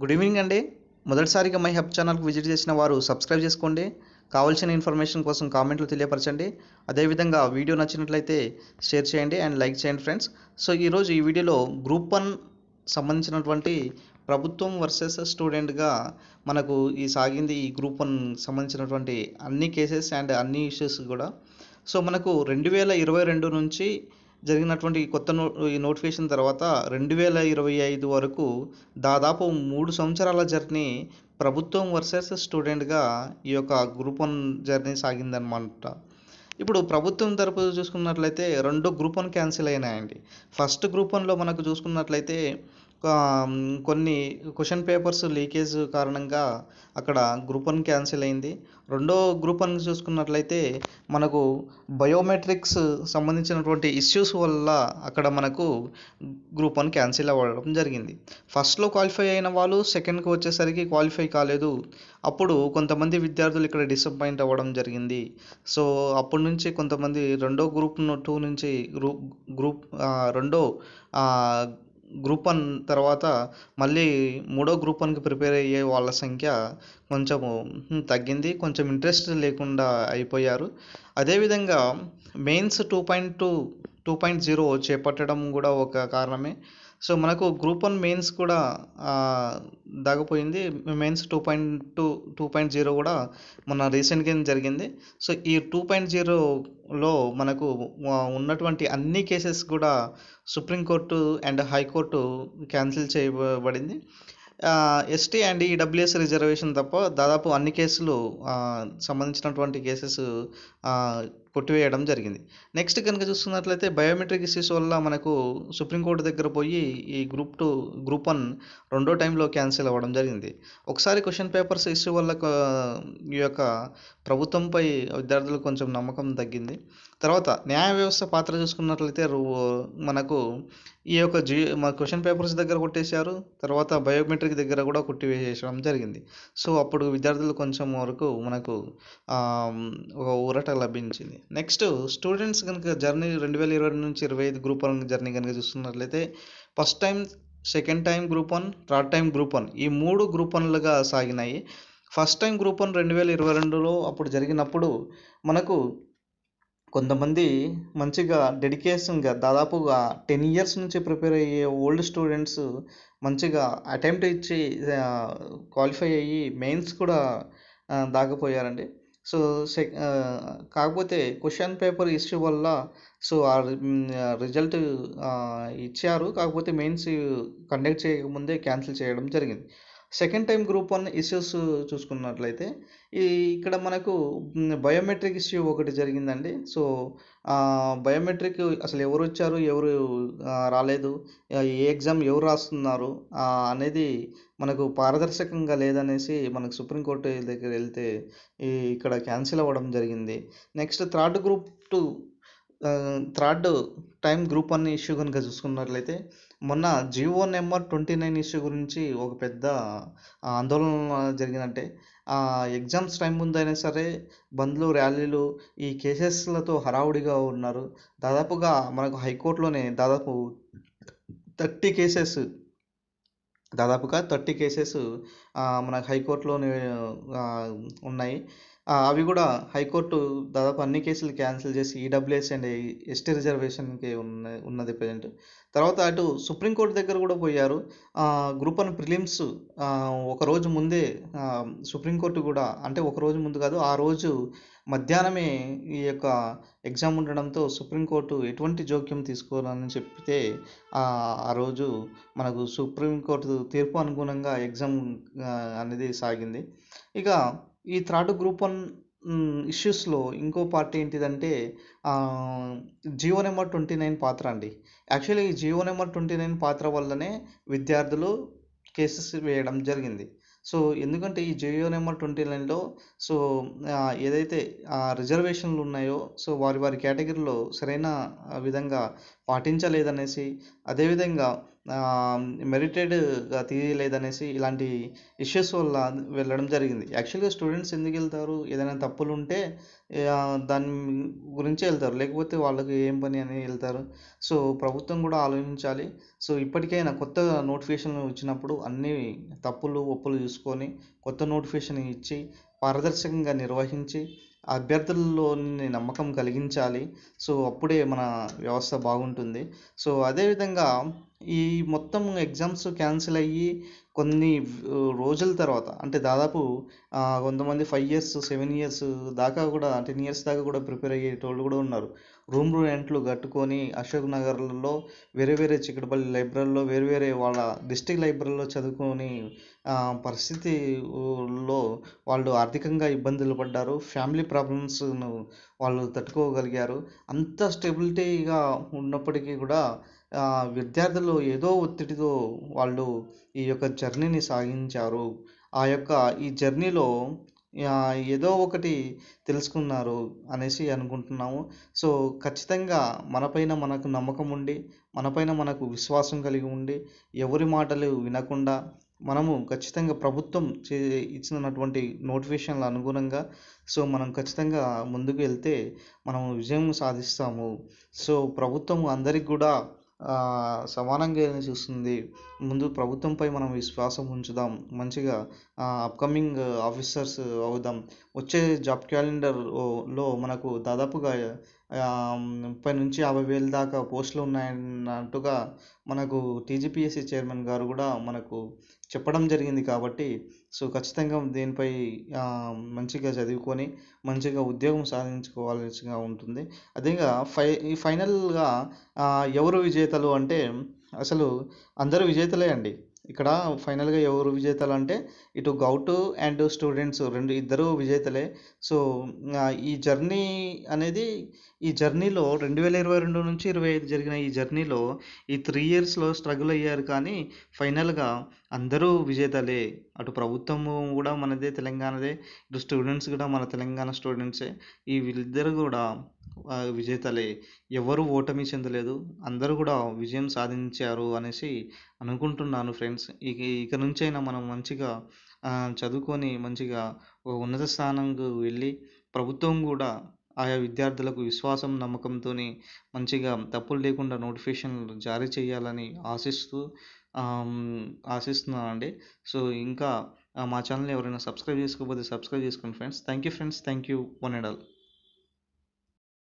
Good evening అండి. మొదటిసారిగా my help ఛానల్కి విజిట్ చేసిన వారు సబ్స్క్రైబ్ చేసుకోండి. కావాల్సిన ఇన్ఫర్మేషన్ కోసం కామెంట్లు తెలియపరచండి. అదేవిధంగా వీడియో నచ్చినట్లయితే షేర్ చేయండి అండ్ లైక్ చేయండి ఫ్రెండ్స్. సో ఈరోజు ఈ వీడియోలో గ్రూప్ వన్ సంబంధించినటువంటి ప్రభుత్వం వర్సెస్ స్టూడెంట్గా మనకు ఈ సాగింది ఈ గ్రూప్ వన్ సంబంధించినటువంటి అన్ని కేసెస్ అండ్ అన్ని ఇష్యూస్ కూడా. సో మనకు రెండు వేల ఇరవై రెండు నుంచి జరిగినటువంటి కొత్త నో ఈ నోటిఫికేషన్ తర్వాత రెండు వేల ఇరవై ఐదు వరకు దాదాపు మూడు సంవత్సరాల జర్నీ ప్రభుత్వం వర్సెస్ స్టూడెంట్గా ఈ యొక్క గ్రూప్ వన్ జర్నీ సాగిందనమాట ఇప్పుడు ప్రభుత్వం తరపు చూసుకున్నట్లయితే రెండు గ్రూప్ వన్ క్యాన్సిల్ అయినాయండి. ఫస్ట్ గ్రూప్ వన్లో మనకు చూసుకున్నట్లయితే కొన్ని క్వశ్చన్ పేపర్స్ లీకేజ్ కారణంగా అక్కడ గ్రూప్ వన్ క్యాన్సిల్ అయింది. రెండో గ్రూప్ అని చూసుకున్నట్లయితే మనకు బయోమెట్రిక్స్ సంబంధించినటువంటి ఇష్యూస్ వల్ల అక్కడ మనకు గ్రూప్ వన్ క్యాన్సిల్ అవ్వడం జరిగింది. ఫస్ట్లో క్వాలిఫై అయిన వాళ్ళు సెకండ్కి వచ్చేసరికి క్వాలిఫై కాలేదు. అప్పుడు కొంతమంది విద్యార్థులు ఇక్కడ డిసప్పాయింట్ అవ్వడం జరిగింది. సో అప్పటి నుంచి కొంతమంది రెండో గ్రూప్ టూ నుంచి గ్రూప్ గ్రూప్ రెండో గ్రూప్ వన్ తర్వాత మళ్ళీ మూడో గ్రూప్ వన్కి ప్రిపేర్ అయ్యే వాళ్ళ సంఖ్య కొంచెము తగ్గింది. కొంచెం ఇంట్రెస్ట్ లేకుండా అయిపోయారు. అదేవిధంగా mains two point two two point zero చేపట్టడం కూడా ఒక కారణమే. సో మనకు గ్రూప్ వన్ మెయిన్స్ కూడా దాగిపోయింది. Mains two point two two point zero కూడా మొన్న రీసెంట్గా జరిగింది. సో ఈ టూ పాయింట్ జీరోలో మనకు ఉన్నటువంటి అన్ని కేసెస్ కూడా supreme court and high court cancel చేయబడింది. ఎస్టీ అండ్ ఈడబ్ల్యూఎస్ రిజర్వేషన్ తప్ప దాదాపు అన్ని కేసులు సంబంధించినటువంటి కేసెస్ కొట్టివేయడం జరిగింది. నెక్స్ట్ కనుక చూస్తున్నట్లయితే బయోమెట్రిక్ ఇష్యూస్ వల్ల మనకు సుప్రీంకోర్టు దగ్గర పోయి ఈ గ్రూప్ టూ గ్రూప్ వన్ రెండో టైంలో క్యాన్సిల్ అవ్వడం జరిగింది. ఒకసారి క్వశ్చన్ పేపర్స్ ఇష్యూ వల్ల ఈ యొక్క ప్రభుత్వంపై విద్యార్థులకు కొంచెం నమ్మకం తగ్గింది. తర్వాత న్యాయ వ్యవస్థ పాత్ర చూసుకున్నట్లయితే రు- మనకు ఈ యొక్క జీ మన క్వశ్చన్ పేపర్స్ దగ్గర కొట్టేశారు తర్వాత బయోమెట్రిక్ దగ్గర కూడా కొట్టివేసేయడం జరిగింది. సో అప్పుడు విద్యార్థులు కొంచెం వరకు మనకు ఒక ఊరట లభించింది. నెక్స్ట్ స్టూడెంట్స్ కనుక జర్నీ రెండు వేల ఇరవై నుంచి ఇరవై ఐదు గ్రూప్ వన్ జర్నీ కనుక చూస్తున్నట్లయితే first time second time group one third time group one ఈ మూడు గ్రూప్ వన్లుగా సాగినాయి. ఫస్ట్ టైం గ్రూప్ వన్ రెండు వేల ఇరవై రెండులో అప్పుడు జరిగినప్పుడు మనకు కొంతమంది మంచిగా డెడికేషన్గా దాదాపుగా టెన్ ఇయర్స్ నుంచి ప్రిపేర్ అయ్యే ఓల్డ్ స్టూడెంట్స్ మంచిగా అటెంప్ట్ ఇచ్చి క్వాలిఫై అయ్యి మెయిన్స్ కూడా దాకపోయారండి సో సె కాకపోతే క్వశ్చన్ పేపర్ ఇష్యూ వల్ల సో ఆ రిజల్ట్ ఇచ్చారు. కాకపోతే మెయిన్స్ కండక్ట్ చేయకముందే క్యాన్సిల్ చేయడం జరిగింది. Second time group one issues చూసుకున్నట్లయితే ఈ ఇక్కడ మనకు బయోమెట్రిక్ ఇష్యూ ఒకటి జరిగిందండి. సో బయోమెట్రిక్ అసలు ఎవరు వచ్చారు ఎవరు రాలేదు ఏ ఎగ్జామ్ ఎవరు రాస్తున్నారు అనేది మనకు పారదర్శకంగా లేదనేసి మనకు సుప్రీంకోర్టు దగ్గర వెళ్తే ఈ ఇక్కడ క్యాన్సిల్ అవ్వడం జరిగింది. Next third group two third time group one issue కనుక చూసుకున్నట్లయితే మొన్న GO number twenty nine issue గురించి ఒక పెద్ద ఆందోళన జరిగిందంటే ఎగ్జామ్స్ టైం ముందైనా సరే బంద్లు ర్యాలీలు ఈ కేసెస్లతో హడావుడిగా ఉన్నారు. దాదాపుగా మనకు హైకోర్టులోనే దాదాపు థర్టీ కేసెస్ దాదాపుగా థర్టీ కేసెస్ మన హైకోర్టులోనే ఉన్నాయి. అవి కూడా హైకోర్టు దాదాపు అన్ని కేసులు క్యాన్సిల్ చేసి ఈడబ్ల్యూఎస్ అండ్ ఎస్టీ రిజర్వేషన్కి ఉన్న ఉన్నది ప్రజెంట్. తర్వాత అటు సుప్రీంకోర్టు దగ్గర కూడా పోయారు. గ్రూప్ వన్ ప్రిలిమ్స్ ఒకరోజు ముందే సుప్రీంకోర్టు కూడా అంటే ఒక రోజు ముందు కాదు ఆ రోజు మధ్యాహ్నమే ఈ యొక్క ఎగ్జామ్ ఉండడంతో సుప్రీంకోర్టు ఎటువంటి జోక్యం తీసుకోవాలని చెప్తే ఆ రోజు మనకు సుప్రీంకోర్టు తీర్పు అనుగుణంగా ఎగ్జామ్ అనేది సాగింది. ఇక ఈ థర్డ్ గ్రూప్ వన్ ఇష్యూస్లో ఇంకో పార్ట్ ఏంటిదంటే జియో నెంబర్ ట్వంటీ నైన్ పాత్ర అండి. యాక్చువల్లీ ఈ జియో నెంబర్ ట్వంటీ నైన్ పాత్ర వల్లనే విద్యార్థులు కేసెస్ వేయడం జరిగింది. సో ఎందుకంటే ఈ జియో నెంబర్ ట్వంటీ నైన్లో సో ఏదైతే రిజర్వేషన్లు ఉన్నాయో సో వారి వారి కేటగిరీలో సరైన విధంగా పాటించలేదనేసి అదేవిధంగా మెరిటెడ్గా తీయలేదనేసి ఇలాంటి ఇష్యూస్ వల్ల వెళ్ళడం జరిగింది. యాక్చువల్గా స్టూడెంట్స్ ఎందుకు వెళ్తారు? ఏదైనా తప్పులు ఉంటే దాని గురించి వెళ్తారు. లేకపోతే వాళ్ళకి ఏం పని అని వెళ్తారు. సో ప్రభుత్వం కూడా ఆలోచించాలి. సో ఇప్పటికైనా కొత్త నోటిఫికేషన్ వచ్చినప్పుడు అన్ని తప్పులు ఒప్పులు చూసుకొని కొత్త నోటిఫికేషన్ ఇచ్చి పారదర్శకంగా నిర్వహించి అభ్యర్థుల్లోని నమ్మకం కలిగించాలి. సో అప్పుడే మన వ్యవస్థ బాగుంటుంది. సో అదేవిధంగా ఈ మొత్తం ఎగ్జామ్స్ క్యాన్సిల్ అయ్యి కొన్ని రోజుల తర్వాత అంటే దాదాపు కొంతమంది ఫైవ్ ఇయర్స్ సెవెన్ ఇయర్స్ దాకా కూడా టెన్ ఇయర్స్ దాకా కూడా ప్రిపేర్ అయ్యేటోళ్ళు కూడా ఉన్నారు. రూమ్ రెంట్లు కట్టుకొని అశోక్ నగర్లో వేరే వేరే చిక్కడపల్లి లైబ్రరీలో వేరే వేరే వాళ్ళ డిస్టిక్ లైబ్రరీలో చదువుకొని పరిస్థితిలో వాళ్ళు ఆర్థికంగా ఇబ్బందులు పడ్డారు. ఫ్యామిలీ ప్రాబ్లమ్స్ను వాళ్ళు తట్టుకోగలిగారు. అంత స్టెబిలిటీగా ఉన్నప్పటికీ కూడా విద్యార్థులు ఏదో ఒత్తిడితో వాళ్ళు ఈ యొక్క జర్నీని సాగించారు. ఆ యొక్క ఈ జర్నీలో ఏదో ఒకటి తెలుసుకున్నారు అనేసి అనుకుంటున్నాము. సో ఖచ్చితంగా మనపైన మనకు నమ్మకం ఉండి మనపైన మనకు విశ్వాసం కలిగి ఉండి ఎవరి మాటలు వినకుండా మనము ఖచ్చితంగా ప్రభుత్వం చే ఇచ్చినటువంటి నోటిఫికేషన్ల అనుగుణంగా సో మనం ఖచ్చితంగా ముందుకు వెళ్తే మనం విజయం సాధిస్తాము. సో ప్రభుత్వం అందరికి కూడా సమానంగా చూస్తుంది ముందు ప్రభుత్వంపై మనం విశ్వాసం ఉంచుదాం మంచిగా అప్కమింగ్ ఆఫీసర్స్ అవుదాం. వచ్చే జాబ్ క్యాలెండర్లో మనకు దాదాపుగా ముప్పై నుంచి యాభై వేల దాకా పోస్టులు ఉన్నాయన్నట్టుగా మనకు టీజీపీఎస్సీ చైర్మన్ గారు కూడా మనకు చెప్పడం జరిగింది కాబట్టి సో ఖచ్చితంగా దీనిపై మంచిగా చదువుకొని మంచిగా ఉద్యోగం సాధించుకోవాల్సిగా ఉంటుంది. అదేగా ఫై ఈ ఫైనల్గా ఎవరు విజేతలు అంటే అసలు అందరూ విజేతలే అండి. ఇక్కడ ఫైనల్గా ఎవరు విజేతలు అంటే ఇటు గౌట్ అండ్ స్టూడెంట్స్ రెండు ఇద్దరు విజేతలే. సో ఈ జర్నీ అనేది ఈ జర్నీలో రెండు వేల ఇరవై రెండు నుంచి ఇరవై ఐదు జరిగిన ఈ జర్నీలో ఈ త్రీ ఇయర్స్లో స్ట్రగుల్ అయ్యారు కానీ ఫైనల్గా అందరూ విజేతలే. అటు ప్రభుత్వము కూడా మనదే తెలంగాణదే. ఇటు స్టూడెంట్స్ కూడా మన తెలంగాణ స్టూడెంట్సే. ఈ వీళ్ళిద్దరు కూడా విజేతలే ఎవరు ఓటమి చెందలేదు అందరూ కూడా విజయం సాధించారు అనేసి అనుకుంటున్నాను ఫ్రెండ్స్. ఇక ఇక నుంచైనా మనం మంచిగా చదువుకొని మంచిగా ఒక ఉన్నత స్థానంకు వెళ్ళి ప్రభుత్వం కూడా ఆయా విద్యార్థులకు విశ్వాసం నమ్మకంతో మంచిగా తప్పులు లేకుండా నోటిఫికేషన్లు జారీ చేయాలని ఆశిస్తూ ఆశిస్తున్నానండి. సో ఇంకా మా ఛానల్ ఎవరైనా సబ్స్క్రైబ్ చేసుకోకపోతే సబ్స్క్రైబ్ చేసుకోండి friends. Thank you friends. Thank you one and all.